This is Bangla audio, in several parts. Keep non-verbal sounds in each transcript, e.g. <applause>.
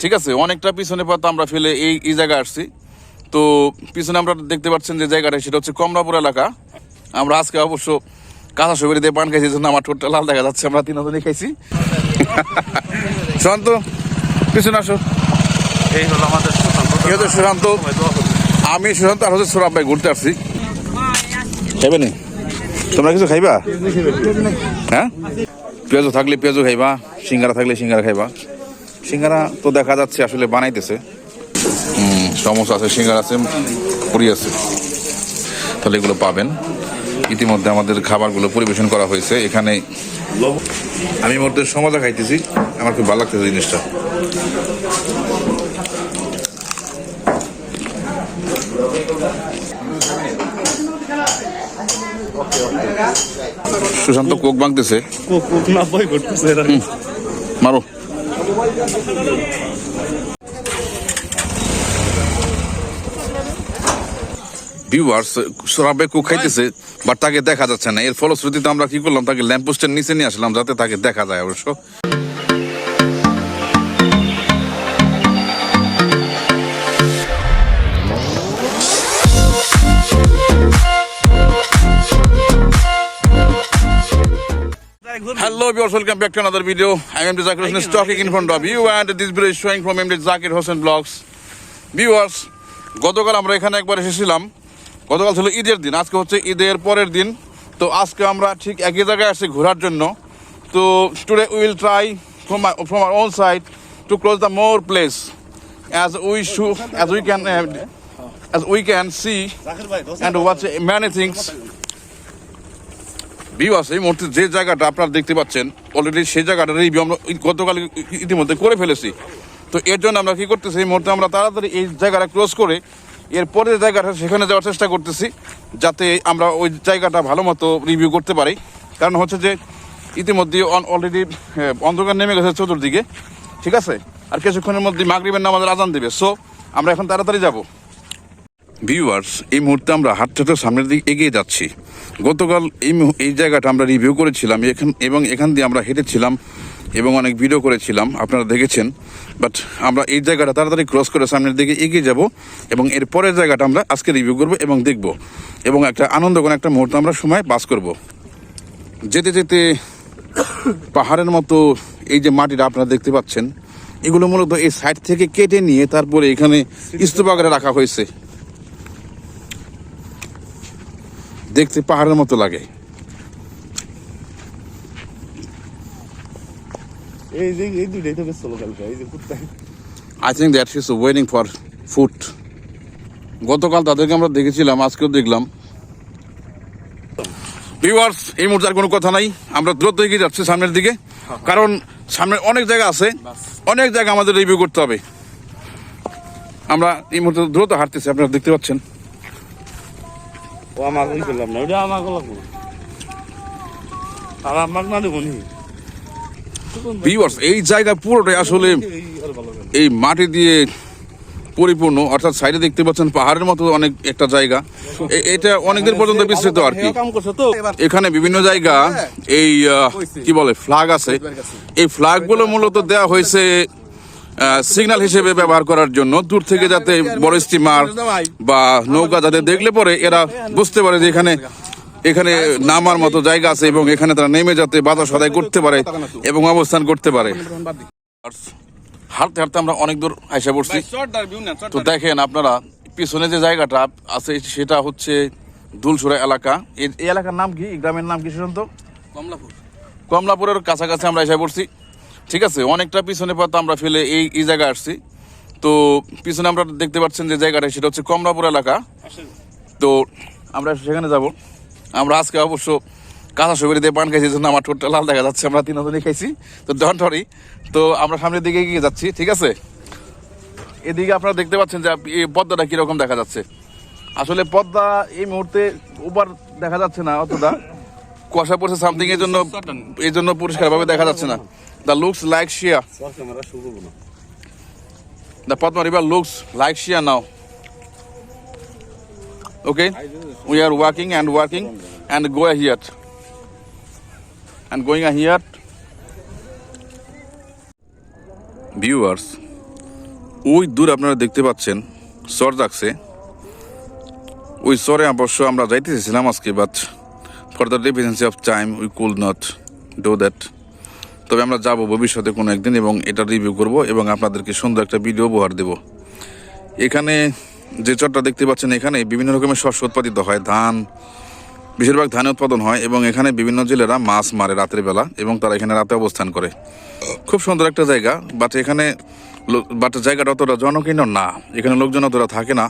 ঠিক আছে অনেকটা পিছনে পাতা আমরা ফেলে এই এই জায়গায় আসছি। তো পিছনে আমরা দেখতে পাচ্ছেন যে জায়গাটা সেটা হচ্ছে কমলাপুর এলাকা। আমরা আজকে অবশ্য কাঁচা দিয়ে পান খাইছি জন্য আমার ঠোঁটটা লাল দেখা যাচ্ছে আমরা তিন তিনজনই খাইছি। শান্ত পিছনে আসো। এই হলো আমাদের হচ্ছে আমি সুশান্ত আর হচ্ছে সোরাব ভাই ঘুরতে আসছি। খাইবে নি? তোমরা কিছু খাইবা? হ্যাঁ? পেঁয়াজও থাকলে পেঁয়াজও খাইবা সিঙ্গারা থাকলে সিঙ্গারা খাইবা। সিঙ্গারা তো দেখা যাচ্ছে আসলে বানাইতেছে। হুম, সমোসা আছে সিঙ্গারা আছে পুরি আছে। তাহলে এগুলো পাবেন। ইতিমধ্যে আমাদের খাবারগুলো পরিবেশন করা হয়েছে। এখানে আমি মধ্যে সমজা খাইতেছি। আমার খুব ভালো লাগতেছে জিনিসটা। সুশান্ত কোক ভাঙতেছে কোক না বই করতেছে ভিউয়ার্স সরাবে কোক খাইতেছে বাট তাকে দেখা যাচ্ছে না এর ফলশ্রুতিতে আমরা কি করলাম তাকে ল্যাম্পপোস্টের নিচে নিয়ে আসলাম যাতে তাকে দেখা যায় অবশ্য Hello viewers, welcome back to another video. I am Zakir Hossein talking in front of you and this video is showing from MD Zakir Hossein Vlogs. Viewers, গতকাল আমরা এখানে একবার এসেছিলাম গতকাল ছিল ঈদের দিন, আজকে হচ্ছে ঈদের পরের দিন। তো আজকে আমরা ঠিক একই জায়গায় আসছি ঘোরার জন্য। তো today will try from my from our own side to close the more place as we should as we can as we can see and watch many things view আছে, এই মুহূর্তে যে জায়গাটা আপনারা দেখতে পাচ্ছেন অলরেডি সেই জায়গাটা রিভিউ আমরা গতকাল ইতিমধ্যে করে ফেলেছি। তো এর জন্য আমরা কী করতেছি, এই মুহূর্তে আমরা তাড়াতাড়ি এই জায়গাটা ক্লোজ করে এর পরের জায়গাটা সেখানে যাওয়ার চেষ্টা করতেছি, যাতে আমরা ওই জায়গাটা ভালো মতো রিভিউ করতে পারি। কারণ হচ্ছে যে, ইতিমধ্যে অলরেডি অন্ধকার নেমে গেছে চতুর্দিকে, ঠিক আছে? আর কিছুক্ষণের মধ্যে মাগরিবের নামাজের আজান দেবে। সো আমরা এখন তাড়াতাড়ি যাব। ভিউয়ার্স এই মুহূর্তে আমরা হাঁটতে হাঁটতে সামনের দিকে এগিয়ে যাচ্ছি। গতকাল এই এই জায়গাটা আমরা রিভিউ করেছিলাম, এখান, এবং এখান দিয়ে আমরা হেঁটেছিলাম এবং অনেক ভিডিও করেছিলাম, আপনারা দেখেছেন। বাট আমরা এই জায়গাটা তাড়াতাড়ি ক্রস করে সামনের দিকে এগিয়ে যাব এবং এর পরের জায়গাটা আমরা আজকে রিভিউ করব এবং দেখব। এবং একটা আনন্দঘন একটা মুহূর্ত আমরা সময় পাস করব। যেতে যেতে পাহাড়ের মতো এই যে মাটিটা আপনারা দেখতে পাচ্ছেন, এগুলো মূলত এই সাইড থেকে কেটে নিয়ে তারপরে এখানে আকারে রাখা হয়েছে। দেখতে পাহাড়ের মতো লাগে। I think that is waiting for food গতকাল তাদেরকে আমরা দেখেছিলাম আজকেও দেখলাম। ভিউয়ার্স এই মুহূর্তে আর কোনো কথা নাই। আমরা দ্রুত এগিয়ে যাচ্ছি সামনের দিকে। কারণ সামনে অনেক জায়গা আছে। অনেক জায়গা আমাদের রিভিউ করতে হবে। আমরা এই মুহূর্তে দ্রুত হাঁটতেছি আপনারা দেখতে পাচ্ছেন। ও করলাম না? ওটা আমাকে লাগবো। আর আমাকে না দেবো ভিউয়ার্স এই জায়গা পুরোটাই আসলে এই মাটি দিয়ে পরিপূর্ণ অর্থাৎ সাইডে দেখতে পাচ্ছেন পাহাড়ের মতো অনেক একটা জায়গা। এটা অনেকদিন পর্যন্ত বিস্তৃত আর কি। তো? এখানে বিভিন্ন জায়গা এই কি বলে ফ্ল্যাগ আছে। এই ফ্ল্যাগগুলো মূলত দেওয়া হয়েছে সিগন্যাল হিসেবে ব্যবহার করার জন্য দূর থেকে যাতে বড় স্টিমার বা নৌকা যাতে দেখলে পরে এরা বুঝতে পারে যে এখানে এখানে নামার মতো জায়গা আছে এবং এখানে তারা নেমে যাতে বাধা সদাই করতে পারে এবং অবস্থান করতে পারে। হাঁটতে হাঁটতে আমরা অনেক দূর আইসা পড়ছি। তো দেখেন আপনারা পিছনে যে জায়গাটা আছে সেটা হচ্ছে দুলসুরা এলাকা। এই এই এলাকার নাম কি? গ্রামের নাম কি সুশান্ত কমলাপুর। কমলাপুরের কাছাকাছি আমরা এসে পড়ছি। ঠিক আছে, অনেকটা পিছনে পাতা আমরা ফেলে এই এই জায়গায় আসছি। তো পিছনে আমরা দেখতে পাচ্ছেন যে জায়গাটা, সেটা হচ্ছে কমলাপুর এলাকা। তো আমরা সেখানে যাব। আমরা আজকে অবশ্য কাঁচা সুবিধে পান খাইছি জন্য আমার ঠোঁটটা লাল দেখা যাচ্ছে, আমরা তিন তিনজনই খাইছি। তো ডন্ট হরি তো আমরা সামনের দিকে এগিয়ে যাচ্ছি, ঠিক আছে? এদিকে আপনারা দেখতে পাচ্ছেন যে এই পদ্মাটা কীরকম দেখা যাচ্ছে। আসলে পদ্মা এই মুহূর্তে ওপার দেখা যাচ্ছে না অতটা। কুয়াশা পড়ছে সামথিং এর জন্য এই জন্য পরিষ্কার ভাবে দেখা যাচ্ছে না। The looks like sea shore the Padma river looks like sea now okay we are working and working and go here and going here viewers ওই দূর আপনারা দেখতে পাচ্ছেন চর যাচ্ছে ওই চরে অবশ্য আমরা যাইতে চেয়েছিলাম আজকে but for the deficiency of time we could not do that তবে আমরা যাব ভবিষ্যতে কোনো একদিন এবং এটা রিভিউ করব এবং আপনাদেরকে সুন্দর একটা ভিডিও উপহার দেব। এখানে যে চটটা দেখতে পাচ্ছেন, এখানে বিভিন্ন রকমের শস্য উৎপাদিত হয়। ধান, বেশিরভাগ ধান উৎপাদন হয় এবং এখানে বিভিন্ন জেলেরা মাছ মারে রাতের বেলা এবং তারা এখানে রাতে অবস্থান করে। খুব সুন্দর একটা জায়গা বাট এখানে বাট জায়গাটা অতটা জনকীর্ণ না। এখানে লোকজন অতটা থাকে না,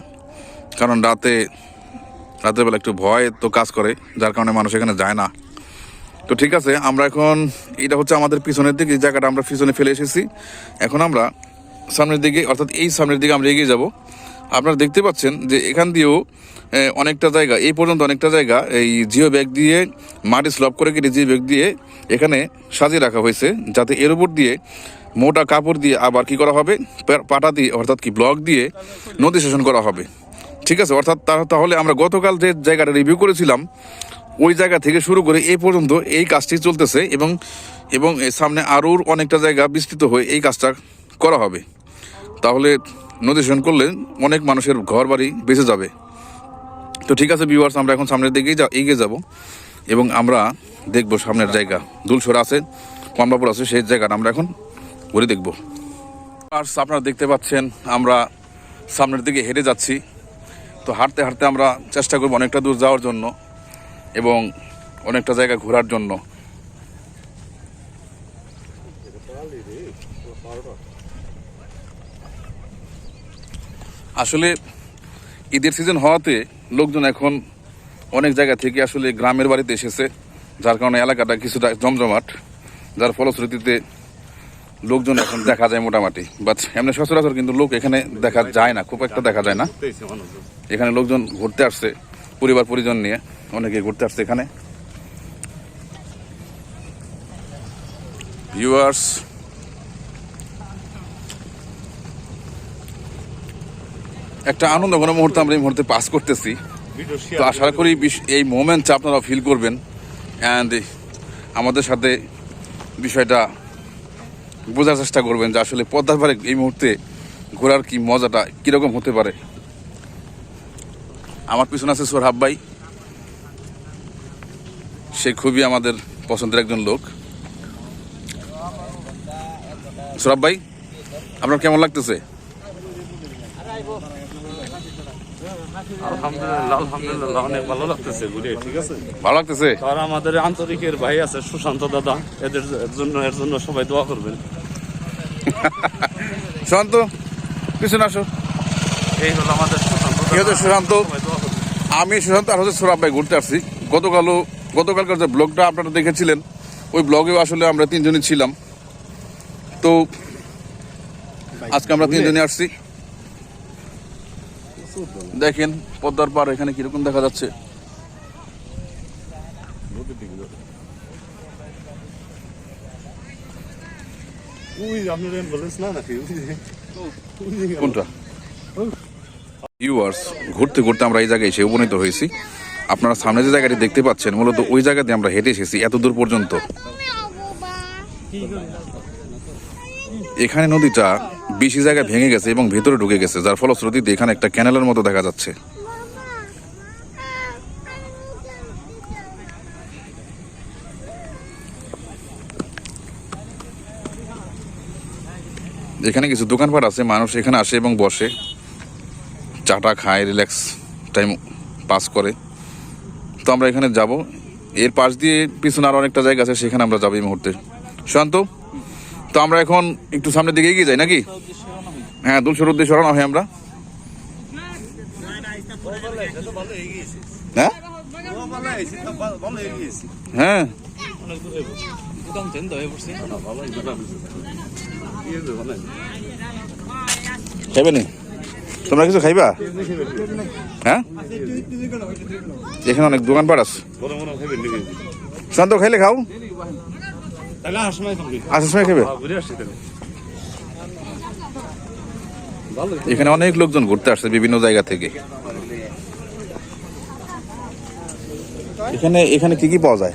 কারণ রাতে রাতের বেলা একটু ভয় তো কাজ করে, যার কারণে মানুষ এখানে যায় না। তো ঠিক আছে, আমরা এখন এটা হচ্ছে আমাদের পিছনের দিকে, এই জায়গাটা আমরা পিছনে ফেলে এসেছি। এখন আমরা সামনের দিকে, অর্থাৎ এই সামনের দিকে আমরা এগিয়ে যাব। আপনারা দেখতে পাচ্ছেন যে এখান দিয়েও অনেকটা জায়গা, এই পর্যন্ত অনেকটা জায়গা, এই জিও ব্যাগ দিয়ে মাটি স্লব করে কেটে জিও ব্যাগ দিয়ে এখানে সাজিয়ে রাখা হয়েছে, যাতে এর উপর দিয়ে মোটা কাপড় দিয়ে আবার কি করা হবে পাটা দিয়ে, অর্থাৎ কি, ব্লক দিয়ে নদী শাসন করা হবে। ঠিক আছে, অর্থাৎ তাহলে আমরা গতকাল যে জায়গাটা রিভিউ করেছিলাম, ওই জায়গা থেকে শুরু করে এই পর্যন্ত এই কাজটি চলতেছে এবং এবং সামনে আরও অনেকটা জায়গা বিস্তৃত হয়ে এই কাজটা করা হবে। তাহলে নদী শাসন করলে অনেক মানুষের ঘর বাড়ি বেঁচে যাবে। তো ঠিক আছে ভিউয়ার্স আমরা এখন সামনের দিকেই যা এগিয়ে যাব এবং আমরা দেখব সামনের জায়গা। দুলসর আছে, কমলাপুর আছে, সেই জায়গাটা আমরা এখন ঘুরে দেখব। আর আপনারা দেখতে পাচ্ছেন, আমরা সামনের দিকে হেঁটে যাচ্ছি। তো হাঁটতে হাঁটতে আমরা চেষ্টা করব অনেকটা দূর যাওয়ার জন্য এবং অনেকটা জায়গা ঘোরার জন্য। আসলে ঈদের সিজন হওয়াতে লোকজন এখন অনেক জায়গা থেকে আসলে গ্রামের বাড়িতে এসেছে, যার কারণে এলাকাটা কিছুটা জমজমাট, যার ফলশ্রুতিতে লোকজন এখন দেখা যায় মোটামুটি। বাট এমনি সচরাচর কিন্তু লোক এখানে দেখা যায় না খুব একটা দেখা যায় না। এখানে লোকজন ঘুরতে আসছে পরিবার পরিজন নিয়ে। অনেকে ঘুরতে আসছে এখানে। ভিউয়ার্স একটা আনন্দ ঘন মুহূর্তে আমরা এই মুহূর্তে পাস করতেছি। তো আশা করি এই মোমেন্টটা আপনারা ফিল করবেন। অ্যান্ড আমাদের সাথে বিষয়টা বোঝার চেষ্টা করবেন যে আসলে পদ্মার পারে এই মুহূর্তে ঘোরার কি মজাটা কীরকম হতে পারে। আমার পিছনে আছে সোরহাব ভাই। সে খুবই আমাদের পছন্দের একজন লোক। সোরাব ভাই আপনার কেমন লাগতেছে? আলহামদুলিল্লাহ আলহামদুলিল্লাহ অনেক ভালো লাগতেছে ঘুরে। ঠিক আছে। ভালো লাগতেছে? আর আমাদের আন্তরিকের ভাই আছে সুশান্ত দাদা। এদের জন্য এর জন্য সবাই দোয়া করবেন। <laughs> শান্ত পিছনে আসো। এই হলো আমাদের সুশান্ত সুশান্ত। আমি সুশান্ত আর হচ্ছে সোরাব ভাই ঘুরতে আসছি। গতকালও গতকালকার যে ব্লগটা আপনারা দেখেছিলেন ওই ব্লগেও আসলে আমরা তিনজনই ছিলাম। তো আজকে আমরা তিনজনই আসছি। দেখেন পদ্মার পার এখানে কীরকম দেখা যাচ্ছে। উই আপনার অ্যাম্বুলেন্স না নাকি কোনটা? ভিউয়ার্স ঘুরতে ঘুরতে আমরা এই জায়গায় এসে উপনীত হয়েছি। আপনারা সামনে যে জায়গাটি দেখতে পাচ্ছেন মূলত ওই জায়গাতে আমরা হেঁটে এসেছি এত দূর পর্যন্ত। এখানে নদীটা বেশি জায়গায় ভেঙে গেছে এবং ভেতরে ঢুকে গেছে যার ফলশ্রুতিতে এখানে একটা ক্যানেলের মতো দেখা যাচ্ছে। এখানে কিছু দোকানপাট আছে মানুষ এখানে আসে এবং বসে। চাটা খায় রিল্যাক্স টাইম পাস করে। তো আমরা এখানে যাব। এর পাশ দিয়ে পিছনে আরও অনেকটা জায়গা আছে সেখানে আমরা যাব এই মুহূর্তে। শান্ত তো আমরা এখন একটু সামনের দিকে এগিয়ে যাই নাকি? হ্যাঁ দুলসর উদ্দেশ্যে রওনা হয় আমরা। হ্যাঁ? হ্যাঁ। খাইবে নি তোমরা কিছু খাইবা? হ্যাঁ? এখানে অনেক দোকানপাট আছে। শান্ত, খাইলে খাও। আসার সময় খাবি এখানে অনেক লোকজন ঘুরতে আসছে বিভিন্ন জায়গা থেকে। এখানে এখানে কি কি পাওয়া যায়?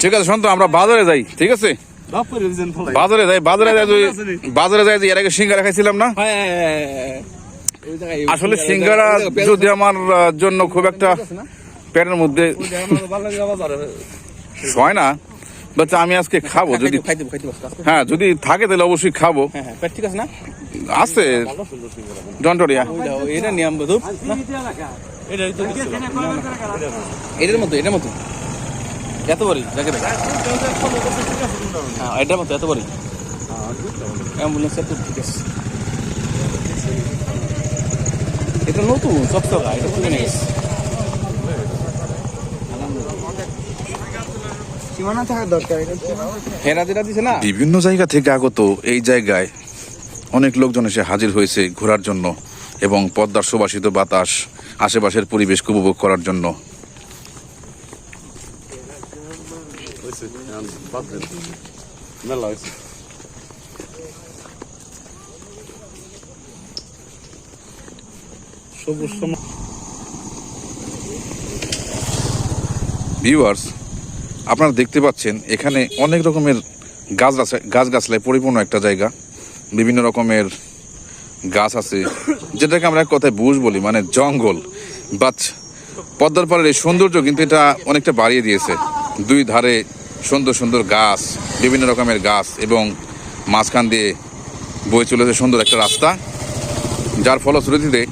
ঠিক আছে শোন তো আমরা বাজারে যাই ঠিক আছে? বাজারে যাই বাজারে যাই বাজারে যাই যে এর আগে সিঙ্গারা খাইছিলাম না? আসলে সিঙ্গারা যদি আমার জন্য খুব একটা পেটের মধ্যে হয় না বাচ্চা আমি আজকে খাব যদি হ্যাঁ যদি থাকে তাহলে অবশ্যই খাব। হ্যাঁ হ্যাঁ ঠিক আছে না? আছে। জন্টরিয়া। ওইটা এটা নিয়ম বধু এটার মতো এটার মতো। এত বড়ি দেখে। দেখ হ্যাঁ এটার মতো এত বড়ি। অ্যাম্বুলেন্স এত ঠিক আছে। এটা নতুন সব সকা এটা তুলে নিয়ে গেছে। সীমানা থাকা দরকার হেরা যেটা দিছে না। বিভিন্ন জায়গা থেকে আগত এই জায়গায় অনেক লোকজন এসে হাজির হয়েছে ঘোরার জন্য এবং পদ্মার সুবাসিত বাতাস আশেপাশের পরিবেশকে উপভোগ করার জন্য। ভিউয়ার্স আপনারা দেখতে পাচ্ছেন, এখানে অনেক রকমের গাছ গাছ গাছলায় পরিপূর্ণ একটা জায়গা। বিভিন্ন রকমের গাছ আছে, যেটাকে আমরা এক কথায় বুঝ বলি মানে জঙ্গল। বাট পদ্মার পাড়ের এই সৌন্দর্য কিন্তু এটা অনেকটা বাড়িয়ে দিয়েছে। দুই ধারে সুন্দর সুন্দর গাছ, বিভিন্ন রকমের গাছ এবং মাঝখান দিয়ে বয়ে চলেছে সুন্দর একটা রাস্তা, যার ফলশ্রুতিতে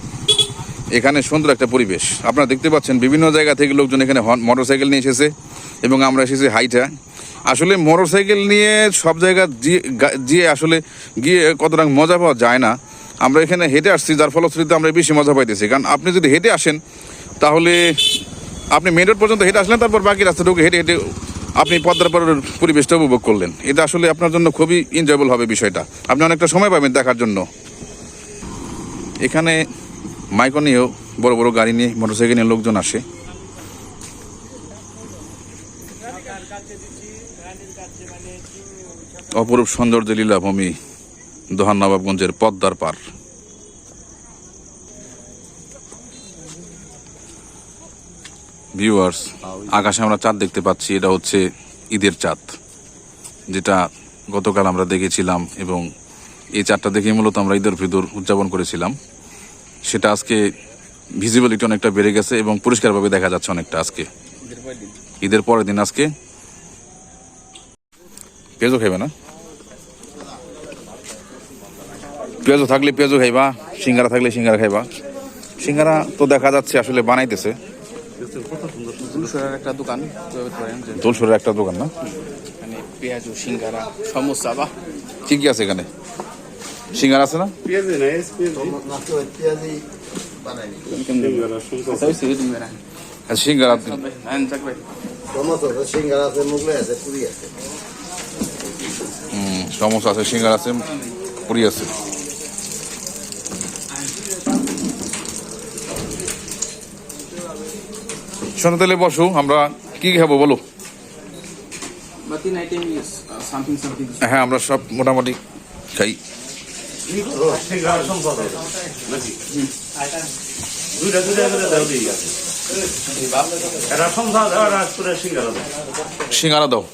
এখানে সুন্দর একটা পরিবেশ। আপনারা দেখতে পাচ্ছেন বিভিন্ন জায়গা থেকে লোকজন এখানে মোটর সাইকেল নিয়ে এসেছে এবং আমরা এসেছি হাইটা। আসলে মোটর সাইকেল নিয়ে সব জায়গা গিয়ে আসলে গিয়ে কতটা মজা পাওয়া যায় না। আমরা এখানে হেঁটে আসছি, যার ফলশ্রুতিতে আমরা বেশি মজা পাইতেছি। কারণ আপনি যদি হেঁটে আসেন, তাহলে আপনি মেন রোড পর্যন্ত হেঁটে আসলেন, তারপর বাকি রাস্তাটুকু হেঁটে হেঁটে আপনি পদ্মার পরের পরিবেশটা উপভোগ করলেন। এটা আসলে আপনার জন্য খুবই এনজয়েবল হবে বিষয়টা। আপনি অনেকটা সময় পাবেন দেখার জন্য। এখানে মাইকো নিয়েও বড় বড় গাড়ি নিয়ে মোটরসাইকেল নিয়ে লোকজন আসে। অপরূপ সৌন্দর্য, লীলাভূমি। দোহান নবাবগঞ্জের পদ্মার পার। ভিউয়ার্স আকাশে আমরা চাঁদ দেখতে পাচ্ছি এটা হচ্ছে ঈদের চাঁদ যেটা গতকাল আমরা দেখেছিলাম এবং এই চাঁদটা দেখে মূলত আমরা ঈদের ফিদর উদযাপন করেছিলাম। সেটা আজকে ভিজিবিলিটি অনেকটা বেড়ে গেছে এবং পরিষ্কারভাবে দেখা যাচ্ছে অনেকটা আজকে। ঈদের পরের দিন আজকে। পেঁয়াজও খাইবে না? পেঁয়াজও থাকলে পেঁয়াজও খাইবা সিঙ্গারা থাকলে সিঙ্গারা খাইবা। সিঙ্গারা তো দেখা যাচ্ছে আসলে বানাইতেছে। দুশোর একটা দোকান দোলসরের একটা দোকান না? মানে পেঁয়াজ সিঙ্গারা সমোসা বা কি কি আছে এখানে? সিঙ্গারা আছে না? পেঁয়াজি নাই, পেঁয়াজি। সিঙ্গারা। আচ্ছা, সিঙ্গারা সিঙ্গার আছে মুগলাই আছে পুরি আছে। হুম, সমোসা আছে সিঙ্গারা আছে পুরি আছে। শোনো তাহলে বসো আমরা কি খাব বলো. হ্যাঁ আমরা সব মোটামুটি খাই। সিঙ্গারা দাও।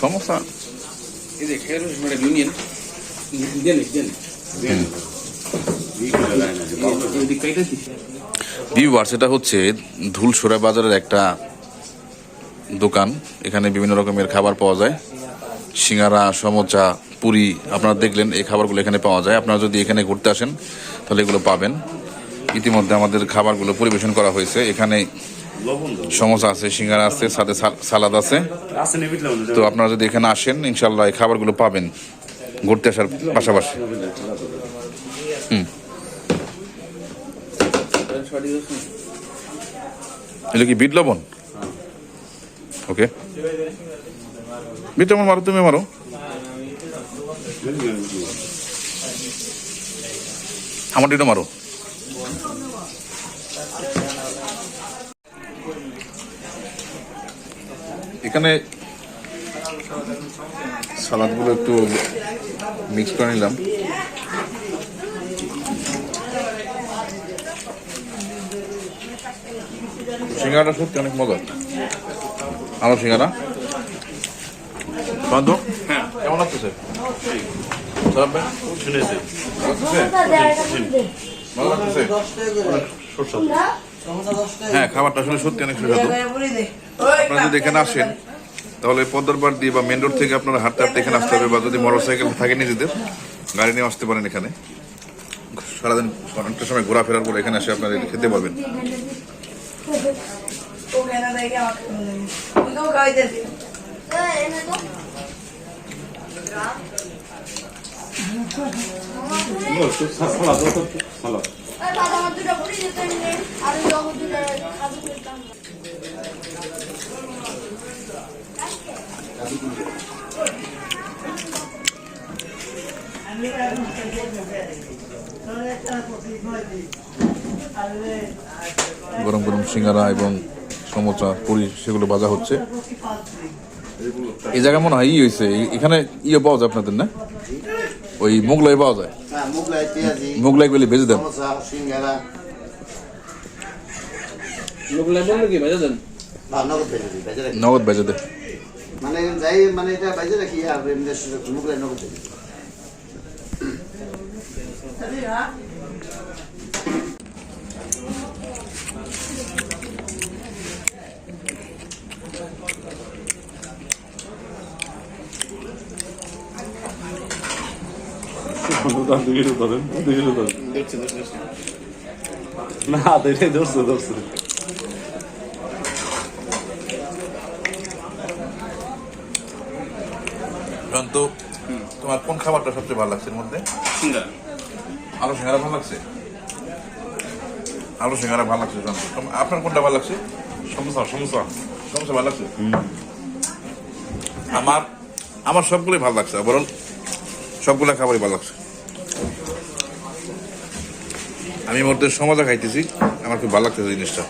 দিয়ে the kite is ভিউয়ার্স এটা হচ্ছে ধুলসোরা বাজারের একটা দোকান। এখানে বিভিন্ন রকমের খাবার পাওয়া যায়। সিঙ্গারা সমোচা পুরি আপনারা দেখলেন এই খাবারগুলো এখানে পাওয়া যায়। আপনারা যদি এখানে ঘুরতে আসেন তাহলে এগুলো পাবেন। ইতিমধ্যে আমাদের খাবারগুলো পরিবেশন করা হয়েছে। এখানে। সমোসা আছে, সিঙ্গারা আছে, সাথে সালাদ আছে। তো আপনারা যদি এখানে আসেন ইনশাল্লাহ এই খাবারগুলো পাবেন ঘুরতে আসার পাশাপাশি। দর্শন এটা কি বিট লবণ? ওকে। বিট লবণ মারো, তুমি মারো। আমার এটা মারো। এখানে সালাদগুলো একটু মিক্স করে নিলাম। সিঙ্গারাটা সত্যি অনেক মজা আলো সিঙ্গারা। শান্ত হ্যাঁ কেমন লাগতেছে? সালাম ভাই? শুনেছে। ভালো লাগতেছে? ভালো হ্যাঁ খাবারটা আসলে সত্যি অনেক সুস্বাদু। আপনারা যদি এখানে আসেন তাহলে পদ্মার দিয়ে বা মেন রোড থেকে আপনারা হাঁটতে হাঁটতে এখানে আসতে হবে বা যদি মোটর সাইকেল থাকে নিজেদের গাড়ি নিয়ে আসতে পারেন এখানে। সারাদিন অনেকটা সময় ঘোরাফেরার পর এখানে এসে আপনারা এটা খেতে পারবেন ও গরম গরম সিঙ্গারা এবং সমোসা পুরি সেগুলো ভাজা হচ্ছে। এই জায়গায় মনে হয় ই হয়েছে এখানে ইয়ে পাওয়া যায় আপনাদের না? ওই মোগলাই পাওয়া যায়। হ্যাঁ মোগলাই গুলি ভেজে দেন। দেন? নগদ ভেজে দিই ভেজে রাখি। নগদ ভেজে দে মানে যাই মানে এটা ভেজে রাখি আর এমনি মোগলাই নগদ ভেজে দিই। না ধরে ধরছে ধরছে তো তোমার কোন খাবারটা সবচেয়ে ভালো লাগছে এর মধ্যে? সিঙ্গারা। আলু সিঙ্গারা ভালো লাগছে? আলু সিঙ্গারা ভালো লাগছে। আপনার কোনটা ভালো লাগছে? সমস্যা সমস্যা সমস্যা ভালো লাগছে? আমার আমার সবগুলোই ভালো লাগছে বরং সবগুলো খাবারই ভালো লাগছে। আমি মুহূর্তে সমাজা খাইতেছি। আমার খুব ভালো লাগতেছে জিনিসটা।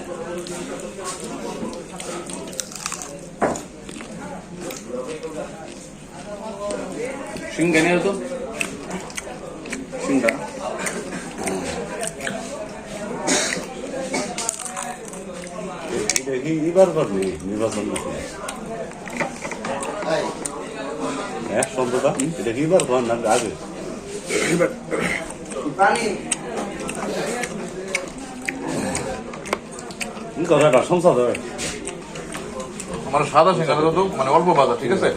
সিঙ্গা নিয়ে তো সিঙ্গা এটা কি এবার পারবে নির্বাচন হ্যাঁ সন্ততা এটা কি এবার কর না আগে? কথাটা সংসার ধরে। আমার সাদা সিঙ্গারা তো মানে অল্প বাজার ঠিক আছে?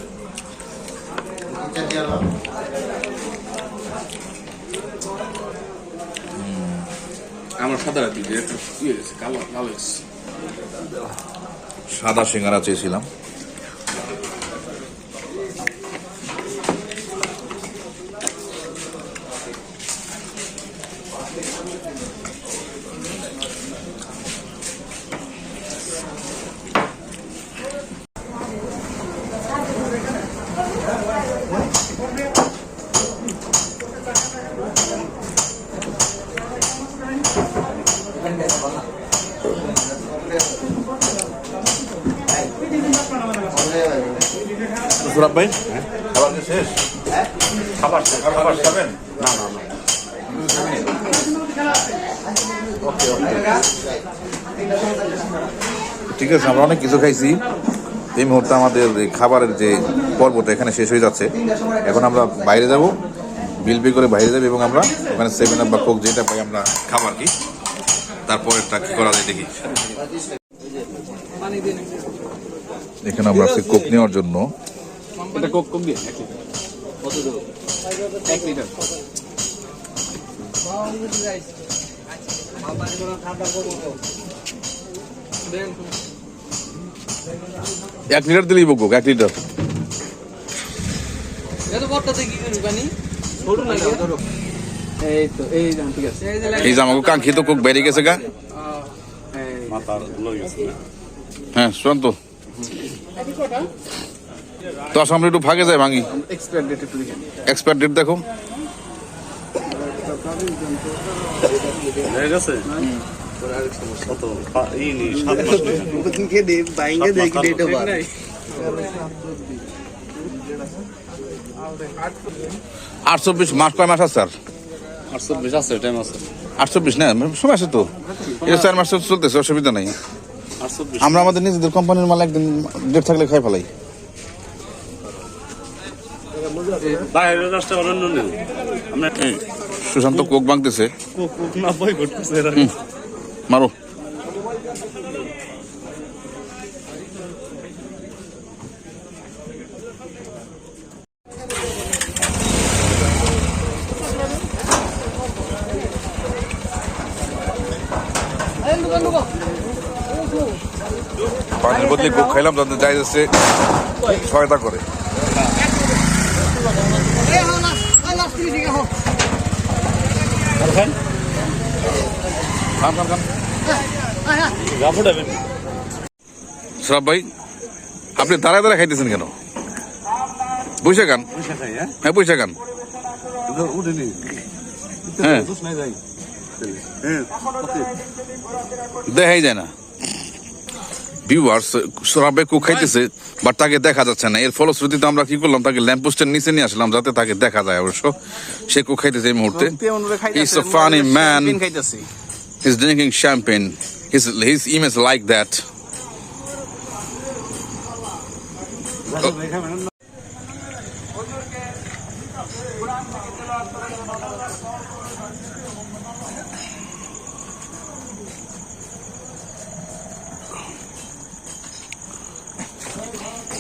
আমার সাদা রাখবি যে একটা ইয়ে কালো কালো সাদা সিঙ্গারা চেয়েছিলাম। ভাই খাবার শেষ খাবার খাবার খাবেন না না না ঠিক আছে আমরা অনেক কিছু খাইছি। এই মুহূর্তে আমাদের খাবারের যে পর্বটা এখানে শেষ হয়ে যাচ্ছে। এখন আমরা বাইরে যাব বিল পে করে বাইরে যাব এবং আমরা ওখানে সেভেন আপ বা কোক যেটা পাই আমরা খাবার কি। তারপরেরটা কি করা যায় দেখি। এখানে আমরা কোক নেওয়ার জন্য এটা কোক দিয়ে? এক লিটার। কত দেবো? এক লিটার। এক লিটার দিলেই কোক এক লিটার। এই তো ঠিক আছে। এই যে কাঙ্ক্ষিত কোক বেরিয়ে গেছে গা। হ্যাঁ শুন তো। তো আসলে আমরা একটু ভাগে যাই ভাঙি। এক্সপায়ার ডেট দেখো। হয়ে গেছে? আট চব্বিশ মাস। কয় মাস আছে স্যার আর? চব্বিশ আছে টাইম আছে। আট চব্বিশ না সময় আছে তো। এটা চার মাস চলতেছে অসুবিধা নাই। আমরা আমাদের নিজেদের কোম্পানির মাল একদিন ডেট থাকলে খাই ফেলাই বাইরের রাস্তা অরণ্য নেই আমরা এই, সুশান্ত কোক এরা। মারো। পানির বদলে কোক খাইলাম তাদের যাই যাচ্ছে সহায়তা করে। খান খান খান গাফু ডাবেন সরব ভাই আপনি দাঁড়ায় দাঁড়ায় খাইতেছেন কেন? বসে খান। হ্যাঁ? হ্যাঁ বসে খান। হ্যাঁ। হ্যাঁ দেখাই যায় না। ভিউয়ার্স সরাবে কু খাইতেছে বাট তাকে দেখা যাচ্ছে না এর ফলশ্রুতিতে আমরা কি করলাম তাকে ল্যাম্পপোস্টের নিচে নিয়ে আসলাম যাতে তাকে দেখা যায় অবশ্য সে কু খাইতেছে এই মুহূর্তে He's a funny man is drinking champagne his His image image like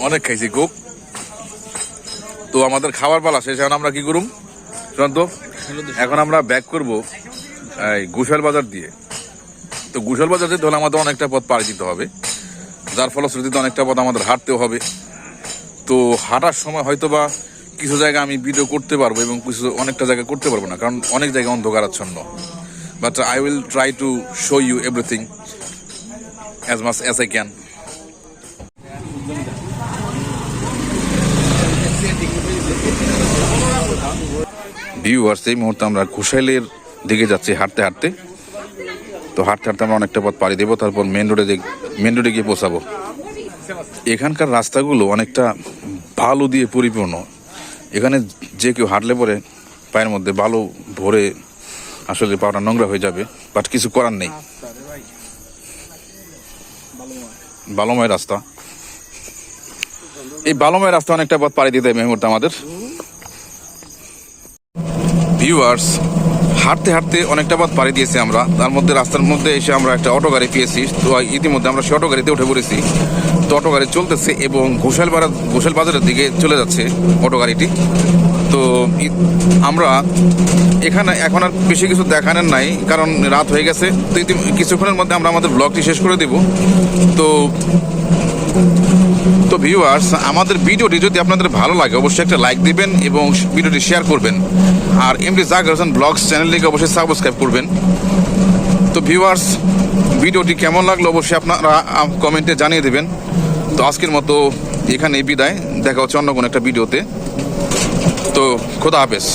অনেক খাইছি খুব। তো আমাদের খাবার পালা শেষ, এখন আমরা কি করুম? শুনান্ত এখন আমরা ব্যাক করব, এই গুশাল বাজার দিয়ে। তো গুশাল বাজার যেতে হলে আমাদের অনেকটা পথ পাড়ি দিতে হবে। যার ফলশ্রুতিতে অনেকটা পথ আমাদের হাঁটতেও হবে। তো হাঁটার সময় হয়তো বা কিছু জায়গা আমি ভিডিও করতে পারব এবং কিছু অনেকটা জায়গা করতে পারব না, কারণ অনেক জায়গা অন্ধকারাচ্ছন্ন but I will try to show you everything as much as I can viewers এই মুহূর্তে আমরা ঘুষাইলের দিকে যাচ্ছি হাঁটতে হাঁটতে। তো হাঁটতে হাঁটতে আমরা অনেকটা পথ পাড়ি দেবো, তারপর মেন রোডে মেন রোডে গিয়ে পৌঁছাবো। এখানকার রাস্তাগুলো অনেকটা বালু দিয়ে পরিপূর্ণ। এখানে যে কেউ হাঁটলে পরে পায়ের মধ্যে বালু ভরে আসলে পাওয়াটা নোংরা হয়ে যাবে বাট কিছু করার নেই। বালময় রাস্তা। এই বালময় রাস্তা অনেকটা পথ পাড়ি দিতে হবে মুহূর্তে আমাদের। ভিউয়ার্স হাঁটতে হাঁটতে অনেকটা পথ পাড়ি দিয়েছি আমরা। তার মধ্যে, রাস্তার মধ্যে এসে আমরা একটা অটো গাড়ি পেয়েছি। তো ইতিমধ্যে আমরা সে অটো গাড়িতে উঠে পড়েছি। তো অটো গাড়ি চলতেছে এবং ঘোষাল বাজার ঘোষাল বাজারের দিকে চলে যাচ্ছে অটো গাড়িটি। তো আমরা এখানে এখন আর বেশি কিছু দেখানোর নাই, কারণ রাত হয়ে গেছে। তো কিছুক্ষণের মধ্যে আমরা আমাদের ব্লগটি শেষ করে দেব। তো ভিউয়ার্স আমাদের ভিডিওটি যদি আপনাদের ভালো লাগে, অবশ্যই একটা লাইক দিবেন এবং ভিডিওটি শেয়ার করবেন। আর এমডি হোসেন ব্লগস চ্যানেলটিকে অবশ্যই সাবস্ক্রাইব করবেন। তো ভিউয়ার্স ভিডিওটি কেমন লাগল অবশ্যই আপনারা কমেন্টে জানিয়ে দেবেন। তো আজকের মতো এখানে বিদায়। দেখা হচ্ছে অন্য কোনো একটা ভিডিওতে। তো খোদা হাফেজ।